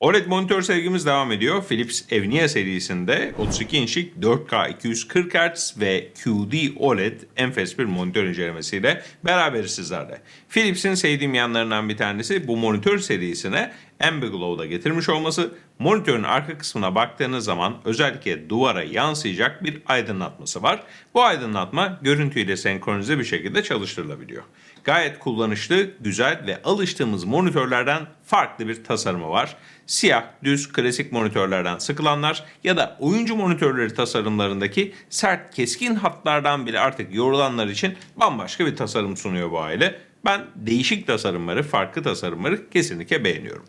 OLED monitör sevgimiz devam ediyor. Philips Evnia serisinde 32 inçlik 4K 240 Hz ve QD OLED enfes bir monitör incelemesiyle beraberiz sizlerle. Philips'in sevdiğim yanlarından bir tanesi bu monitör serisine Ambiglow'da getirmiş olması. Monitörün arka kısmına baktığınız zaman özellikle duvara yansıyacak bir aydınlatması var. Bu aydınlatma görüntüyle senkronize bir şekilde çalıştırılabiliyor. Gayet kullanışlı, güzel ve alıştığımız monitörlerden farklı bir tasarımı var. Siyah, düz, klasik monitörlerden sıkılanlar ya da oyuncu monitörleri tasarımlarındaki sert, keskin hatlardan bile artık yorulanlar için bambaşka bir tasarım sunuyor bu aile. Ben değişik tasarımları, farklı tasarımları kesinlikle beğeniyorum.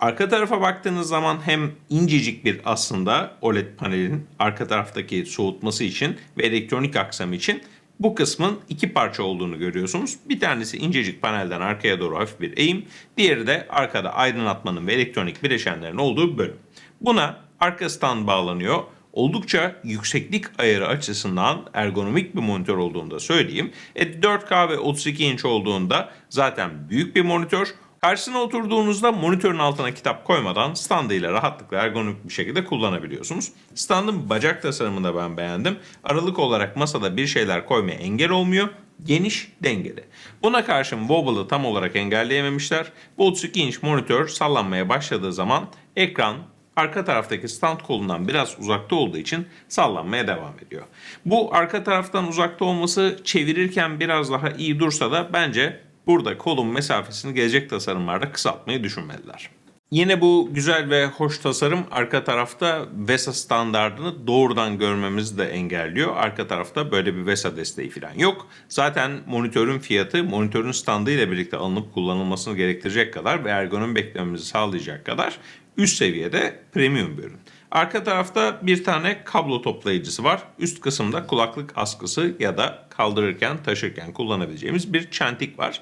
Arka tarafa baktığınız zaman hem incecik bir aslında OLED panelin arka taraftaki soğutması için ve elektronik aksam için bu kısmın iki parça olduğunu görüyorsunuz. Bir tanesi incecik panelden arkaya doğru hafif bir eğim, diğeri de arkada aydınlatmanın ve elektronik bileşenlerin olduğu bölüm. Buna arka stand bağlanıyor. Oldukça yükseklik ayarı açısından ergonomik bir monitör olduğunu da söyleyeyim. E, 4K ve 32 inç olduğunda zaten büyük bir monitör. Karşısına oturduğunuzda monitörün altına kitap koymadan standıyla rahatlıkla ergonomik bir şekilde kullanabiliyorsunuz. Standın bacak tasarımını da ben beğendim. Aralık olarak masada bir şeyler koymaya engel olmuyor. Geniş, dengeli. Buna karşın wobble'ı tam olarak engelleyememişler. Bu 32 inç monitör sallanmaya başladığı zaman ekran arka taraftaki stand kolundan biraz uzakta olduğu için sallanmaya devam ediyor. Bu arka taraftan uzakta olması çevirirken biraz daha iyi dursa da bence burada kolun mesafesini gelecek tasarımlarda kısaltmayı düşünmeliler. Yine bu güzel ve hoş tasarım arka tarafta VESA standartını doğrudan görmemizi de engelliyor. Arka tarafta böyle bir VESA desteği falan yok. Zaten monitörün fiyatı monitörün standı ile birlikte alınıp kullanılmasını gerektirecek kadar ve ergonomi beklememizi sağlayacak kadar üst seviyede premium bir ürün. Arka tarafta bir tane kablo toplayıcısı var. Üst kısımda kulaklık askısı ya da kaldırırken taşırken kullanabileceğimiz bir çentik var.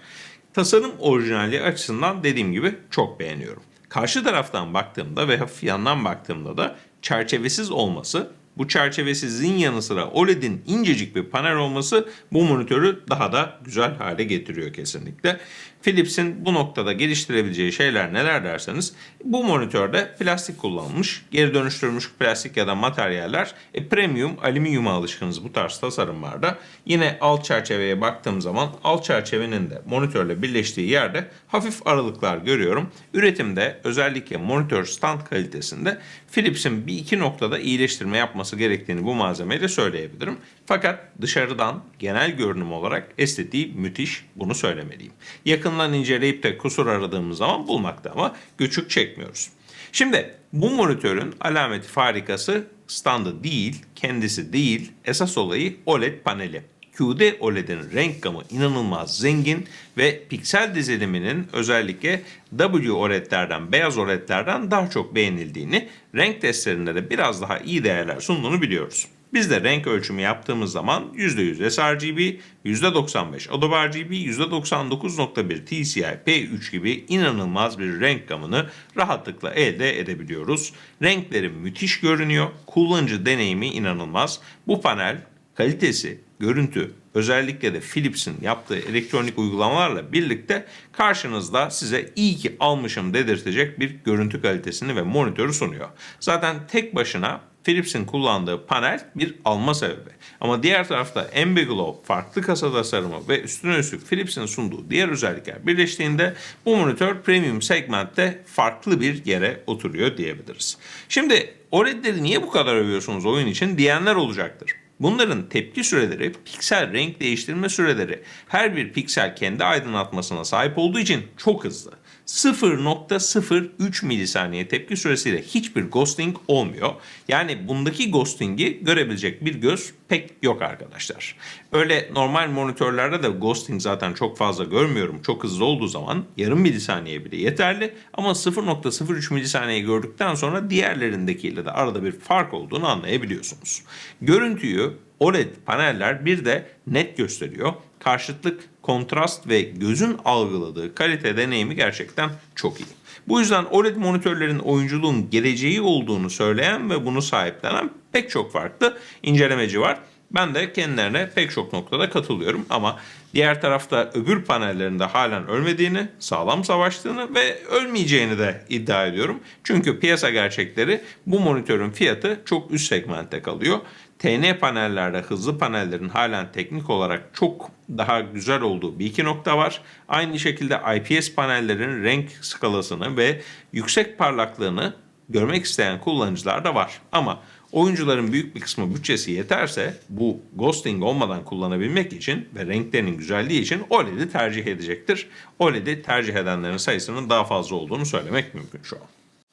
Tasarım orijinalliği açısından dediğim gibi çok beğeniyorum. Karşı taraftan baktığımda ve hafif yandan baktığımda da çerçevesiz olması, bu çerçevesizliğin yanı sıra OLED'in incecik bir panel olması bu monitörü daha da güzel hale getiriyor kesinlikle. Philips'in bu noktada geliştirebileceği şeyler neler derseniz bu monitörde plastik kullanılmış, geri dönüştürülmüş plastik ya da materyaller e, premium alüminyuma alışkınız bu tarz tasarımlarda. Yine alt çerçeveye baktığım zaman alt çerçevenin de monitörle birleştiği yerde hafif aralıklar görüyorum. Üretimde özellikle monitör stand kalitesinde Philips'in bir iki noktada iyileştirme yapması gerektiğini bu malzemeyle söyleyebilirim. Fakat dışarıdan genel görünüm olarak estetiği müthiş bunu söylemeliyim. Yakından inceleyip de kusur aradığımız zaman bulmakta ama güçlük çekmiyoruz. Şimdi bu monitörün alameti farikası standı değil, kendisi değil, esas olayı OLED paneli. QD OLED'in renk gamı inanılmaz zengin ve piksel diziliminin özellikle W OLED'lerden, beyaz OLED'lerden daha çok beğenildiğini, renk testlerinde de biraz daha iyi değerler sunduğunu biliyoruz. Biz de renk ölçümü yaptığımız zaman %100 sRGB, %95 Adobe RGB, %99.1 TCI P3 gibi inanılmaz bir renk gamını rahatlıkla elde edebiliyoruz. Renkleri müthiş görünüyor, kullanıcı deneyimi inanılmaz. Bu panel kalitesi, görüntü, özellikle de Philips'in yaptığı elektronik uygulamalarla birlikte karşınızda size iyi ki almışım dedirtecek bir görüntü kalitesini ve monitörü sunuyor. Zaten tek başına Philips'in kullandığı panel bir alma sebebi. Ama diğer tarafta Ambiglow farklı kasa tasarımı ve üstüne üstlük Philips'in sunduğu diğer özellikler birleştiğinde bu monitör premium segmentte farklı bir yere oturuyor diyebiliriz. Şimdi OLED'leri niye bu kadar övüyorsunuz oyun için diyenler olacaktır. Bunların tepki süreleri, piksel renk değiştirme süreleri her bir piksel kendi aydınlatmasına sahip olduğu için çok hızlı. 0.03 milisaniye tepki süresiyle hiçbir ghosting olmuyor. Yani bundaki ghosting'i görebilecek bir göz pek yok arkadaşlar. Öyle normal monitörlerde de ghosting zaten çok fazla görmüyorum. Çok hızlı olduğu zaman yarım milisaniye bile yeterli. Ama 0.03 milisaniye gördükten sonra diğerlerindekiyle de arada bir fark olduğunu anlayabiliyorsunuz. Görüntüyü OLED paneller bir de net gösteriyor. Karşıtlık, kontrast ve gözün algıladığı kalite deneyimi gerçekten çok iyi. Bu yüzden OLED monitörlerin oyunculuğun geleceği olduğunu söyleyen ve bunu sahiplenen pek çok farklı incelemeci var. Ben de kendilerine pek çok noktada katılıyorum ama Diğer tarafta öbür panellerinde halen ölmediğini, sağlam savaştığını ve ölmeyeceğini de iddia ediyorum. Çünkü piyasa gerçekleri bu monitörün fiyatı çok üst segmentte kalıyor. TN panellerde hızlı panellerin halen teknik olarak çok daha güzel olduğu bir iki nokta var. Aynı şekilde IPS panellerin renk skalasını ve yüksek parlaklığını görmek isteyen kullanıcılar da var. Ama oyuncuların büyük bir kısmı bütçesi yeterse bu ghosting olmadan kullanabilmek için ve renklerinin güzelliği için OLED'i tercih edecektir. OLED'i tercih edenlerin sayısının daha fazla olduğunu söylemek mümkün şu an.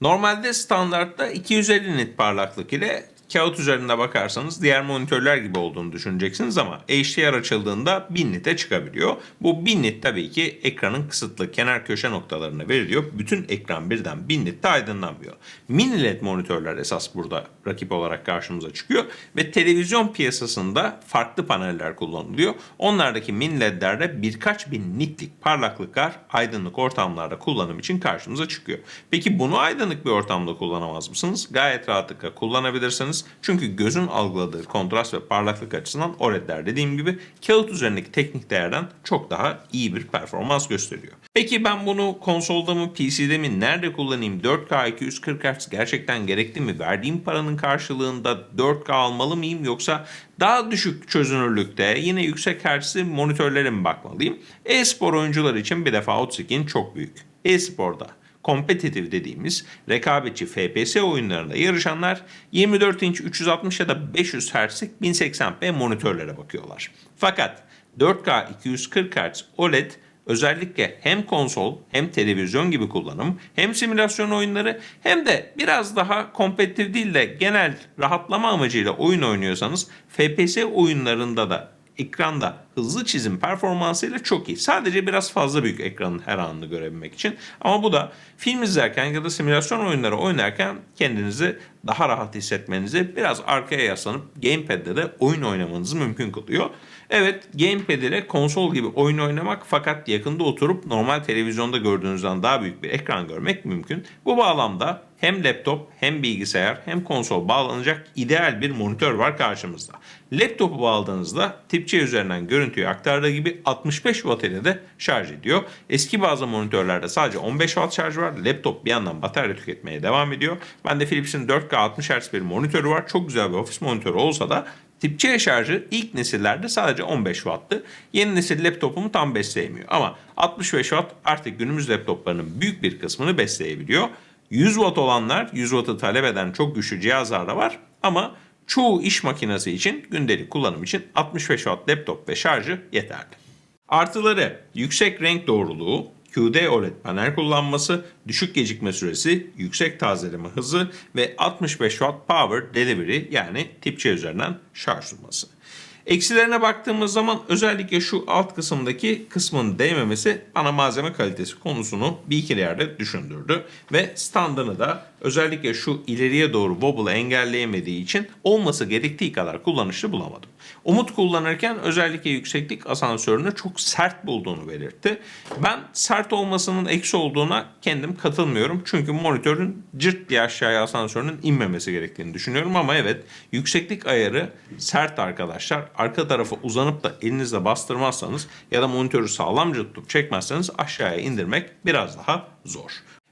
Normalde standartta 250 nit parlaklık ile kağıt üzerinde bakarsanız diğer monitörler gibi olduğunu düşüneceksiniz ama HDR açıldığında 1000 nite çıkabiliyor. Bu 1000 nit tabii ki ekranın kısıtlı kenar köşe noktalarına veriliyor. Bütün ekran birden 1000 nitte aydınlanmıyor. Mini LED monitörler esas burada rakip olarak karşımıza çıkıyor ve televizyon piyasasında farklı paneller kullanılıyor. Onlardaki mini LED'lerde birkaç bin nitlik parlaklıklar aydınlık ortamlarda kullanım için karşımıza çıkıyor. Peki bunu aydınlık bir ortamda kullanamaz mısınız? Gayet rahatlıkla kullanabilirsiniz. Çünkü gözün algıladığı kontrast ve parlaklık açısından OLED'ler dediğim gibi kağıt üzerindeki teknik değerden çok daha iyi bir performans gösteriyor. Peki ben bunu konsolda mı PC'de mi nerede kullanayım? 4K 240 Hz gerçekten gerekli mi? Verdiğim paranın karşılığında 4K almalı mıyım yoksa daha düşük çözünürlükte yine yüksek hertzli monitörlere mi bakmalıyım? E-spor oyuncular için bir defa 32'in çok büyük. E-sporda kompetitif dediğimiz rekabetçi FPS oyunlarında yarışanlar 24 inç 360 ya da 500 Hz'lik 1080p monitörlere bakıyorlar. Fakat 4K 240 Hz OLED özellikle hem konsol hem televizyon gibi kullanım hem simülasyon oyunları hem de biraz daha kompetitif değil de genel rahatlama amacıyla oyun oynuyorsanız FPS oyunlarında da ekranda hızlı çizim performansıyla çok iyi. Sadece biraz fazla büyük ekranın her anını görebilmek için. Ama bu da film izlerken ya da simülasyon oyunları oynarken kendinizi daha rahat hissetmenizi biraz arkaya yaslanıp gamepad'de de oyun oynamanızı mümkün kılıyor. Evet gamepad ile konsol gibi oyun oynamak fakat yakında oturup normal televizyonda gördüğünüzden daha büyük bir ekran görmek mümkün. Bu bağlamda hem laptop hem bilgisayar hem konsol bağlanacak ideal bir monitör var karşımızda. Laptopu bağladığınızda tip C üzerinden görüntüyü aktardığı gibi 65 watt ile de şarj ediyor. Eski bazı monitörlerde sadece 15 watt şarj var. Laptop bir yandan batarya tüketmeye devam ediyor. Bende Philips'in 4K 60 Hz bir monitörü var. Çok güzel bir ofis monitörü olsa da Tip C şarjı ilk nesillerde sadece 15 Watt'tı. Yeni nesil laptopumu tam besleyemiyor. Ama 65 Watt artık günümüz laptoplarının büyük bir kısmını besleyebiliyor. 100 Watt olanlar 100 Watt'ı talep eden çok güçlü cihazlar da var. Ama çoğu iş makinesi için gündelik kullanım için 65 Watt laptop ve şarjı yeterli. Artıları yüksek renk doğruluğu, QD OLED panel kullanması, düşük gecikme süresi, yüksek tazeleme hızı ve 65 Watt Power Delivery yani tip C üzerinden şarj sunması. Eksilerine baktığımız zaman özellikle şu alt kısımdaki kısmın değmemesi bana malzeme kalitesi konusunu bir iki yerde düşündürdü. Ve standını da özellikle şu ileriye doğru wobble engelleyemediği için olması gerektiği kadar kullanışlı bulamadım. Umut kullanırken özellikle yükseklik asansörünü çok sert bulduğunu belirtti. Ben sert olmasının eksi olduğuna kendim katılmıyorum. Çünkü monitörün cırt diye aşağıya asansörünün inmemesi gerektiğini düşünüyorum. Ama evet yükseklik ayarı sert arkadaşlar. Arka tarafa uzanıp da elinizle bastırmazsanız ya da monitörü sağlamca tutup çekmezseniz aşağıya indirmek biraz daha zor.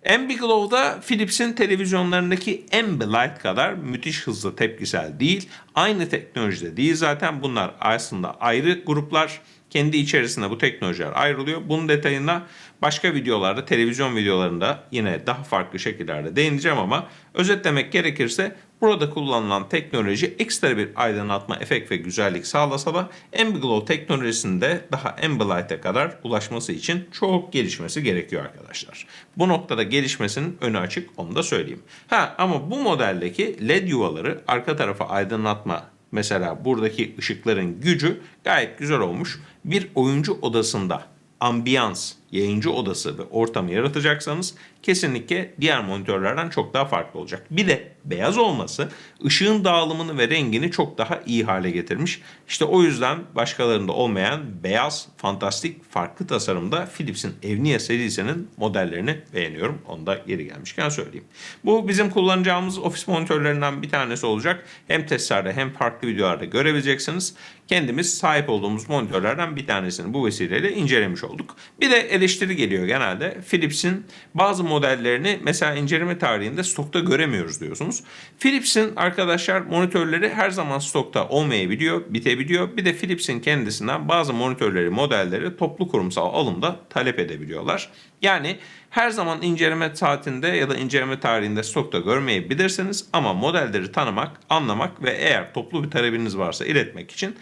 Ambiglow'da Philips'in televizyonlarındaki Ambilight kadar müthiş hızlı tepkisel değil. Aynı teknolojide değil zaten bunlar aslında ayrı gruplar. Kendi içerisinde bu teknolojiler ayrılıyor. Bunun detayına başka videolarda, televizyon videolarında yine daha farklı şekillerde değineceğim ama özetlemek gerekirse burada kullanılan teknoloji ekstra bir aydınlatma, efekt ve güzellik sağlasa da Ambiglow teknolojisinde daha Ambilight'e kadar ulaşması için çok gelişmesi gerekiyor arkadaşlar. Bu noktada gelişmesinin önü açık onu da söyleyeyim. Ha ama bu modeldeki LED yuvaları arka tarafa aydınlatma Mesela buradaki ışıkların gücü gayet güzel olmuş. Bir oyuncu odasında ambiyans yayıncı odası ve ortamı yaratacaksanız kesinlikle diğer monitörlerden çok daha farklı olacak. Bir de beyaz olması ışığın dağılımını ve rengini çok daha iyi hale getirmiş. İşte o yüzden başkalarında olmayan beyaz, fantastik, farklı tasarımda Philips'in Evnia serisinin modellerini beğeniyorum. Onu da yeri gelmişken söyleyeyim. Bu bizim kullanacağımız ofis monitörlerinden bir tanesi olacak. Hem testlerde hem farklı videolarda görebileceksiniz. Kendimiz sahip olduğumuz monitörlerden bir tanesini bu vesileyle incelemiş olduk. Bir de eleştiri geliyor genelde. Philips'in bazı modellerini mesela inceleme tarihinde stokta göremiyoruz diyorsunuz. Philips'in arkadaşlar monitörleri her zaman stokta olmayabiliyor, bitebiliyor. Bir de Philips'in kendisinden bazı monitörleri, modelleri toplu kurumsal alımda talep edebiliyorlar. Yani her zaman inceleme saatinde ya da inceleme tarihinde stokta görmeyebilirsiniz ama modelleri tanımak, anlamak ve eğer toplu bir talebiniz varsa iletmek için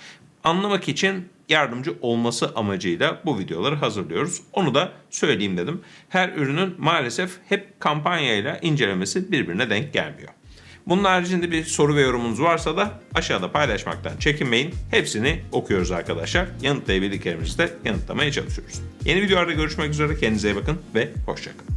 anlamak için yardımcı olması amacıyla bu videoları hazırlıyoruz. Onu da söyleyeyim dedim. Her ürünün maalesef hep kampanyayla incelemesi birbirine denk gelmiyor. Bunun haricinde bir soru ve yorumunuz varsa da aşağıda paylaşmaktan çekinmeyin. Hepsini okuyoruz arkadaşlar. Yanıtlayabildiklerimizi de yanıtlamaya çalışıyoruz. Yeni videolarda görüşmek üzere. Kendinize iyi bakın ve hoşçakalın.